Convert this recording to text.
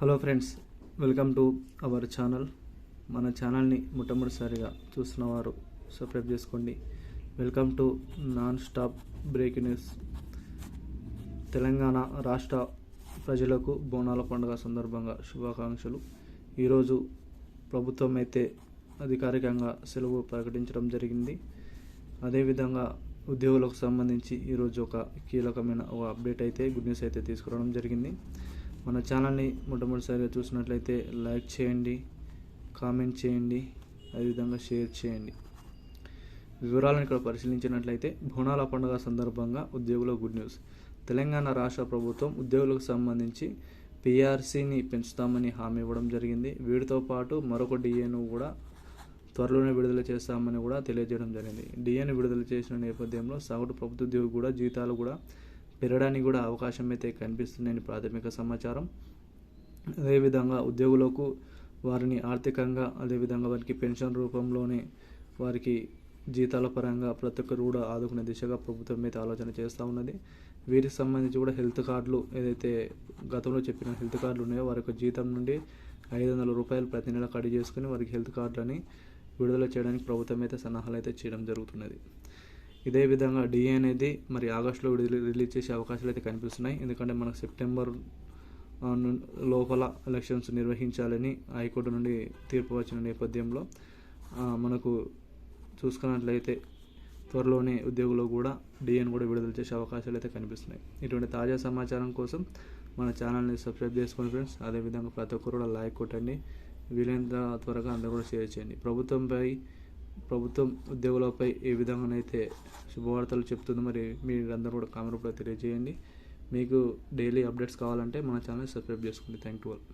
Hello friends welcome to our channel. మన ఛానల్ని మొట్టమొదటిసారిగా చూస్తున్న వారు సబ్స్క్రైబ్ చేసుకోండి. Welcome to non stop break news. Telangana రాష్ట్ర ప్రజలకు బోనాల పండుగ సందర్భంగా శుభాకాంక్షలు. ఈరోజు ప్రభుత్వం అయితే అధికారికంగా సెలవు ప్రకటించడం జరిగింది. అదేవిధంగా ఉద్యోగులకు సంబంధించి ఈరోజు ఒక కీలకమైన ఒక అప్డేట్ అయితే గుడ్ న్యూస్ అయితే తీసుకురావడం జరిగింది. మన ఛానల్ని మొట్టమొదటిసారిగా చూసినట్లయితే లైక్ చేయండి కామెంట్ చేయండి అదేవిధంగా షేర్ చేయండి. వివరాలను ఇక్కడ పరిశీలించినట్లయితే బోనాల పండుగ సందర్భంగా ఉద్యోగుల గుడ్ న్యూస్. తెలంగాణ రాష్ట్ర ప్రభుత్వం ఉద్యోగులకు సంబంధించి పిఆర్సీని పెంచుతామని హామీ ఇవ్వడం జరిగింది. వీటితో పాటు మరొక డిఏను కూడా త్వరలోనే విడుదల చేస్తామని కూడా తెలియజేయడం జరిగింది. డిఏను విడుదల చేసిన నేపథ్యంలో సగటు ప్రభుత్వ ఉద్యోగి కూడా జీతాలు కూడా పెరగడానికి కూడా అవకాశం అయితే కనిపిస్తుందని ప్రాథమిక సమాచారం. అదేవిధంగా ఉద్యోగులకు వారిని ఆర్థికంగా అదేవిధంగా వారికి పెన్షన్ రూపంలోనే వారికి జీతాల పరంగా ప్రతి ఒక్కరు కూడా ఆదుకునే దిశగా ప్రభుత్వం అయితే ఆలోచన చేస్తూ ఉన్నది. వీరికి సంబంధించి కూడా హెల్త్ కార్డులు ఏదైతే గతంలో చెప్పిన హెల్త్ కార్డులు ఉన్నాయో వారి యొక్క జీతం నుండి ఐదు వందల రూపాయలు ప్రతి నెల కట్ చేసుకుని వారికి హెల్త్ కార్డులని విడుదల చేయడానికి ప్రభుత్వం అయితే సన్నాహాలు అయితే చేయడం జరుగుతున్నది. ఇదే విధంగా డిఏ అనేది మరి ఆగస్టులో రిలీజ్ చేసే అవకాశాలు అయితే కనిపిస్తున్నాయి. ఎందుకంటే మనకు సెప్టెంబర్ ను- లోపల ఎలక్షన్స్ నిర్వహించాలని హైకోర్టు నుండి తీర్పు వచ్చిన నేపథ్యంలో మనకు చూసుకున్నట్లయితే త్వరలోనే ఉద్యోగులు కూడా డిఎన్ కూడా విడుదల చేసే అవకాశాలు అయితే కనిపిస్తున్నాయి. ఇటువంటి తాజా సమాచారం కోసం మన ఛానల్ని సబ్స్క్రైబ్ చేసుకోండి ఫ్రెండ్స్. అదేవిధంగా ప్రతి ఒక్కరు కూడా లైక్ కొట్టండి. వీలైనంత త్వరగా అందరూ కూడా షేర్ చేయండి. ప్రభుత్వంపై ప్రభుత్వం ఉద్యోగులపై ఏ విధంగానైతే శుభవార్తలు చెప్తుందో మరి మీరందరూ కూడా కామెంట్ కూడా తెలియజేయండి. మీకు డైలీ అప్డేట్స్ కావాలంటే మన ఛానల్ సబ్స్క్రైబ్ చేసుకోండి. Thank you all.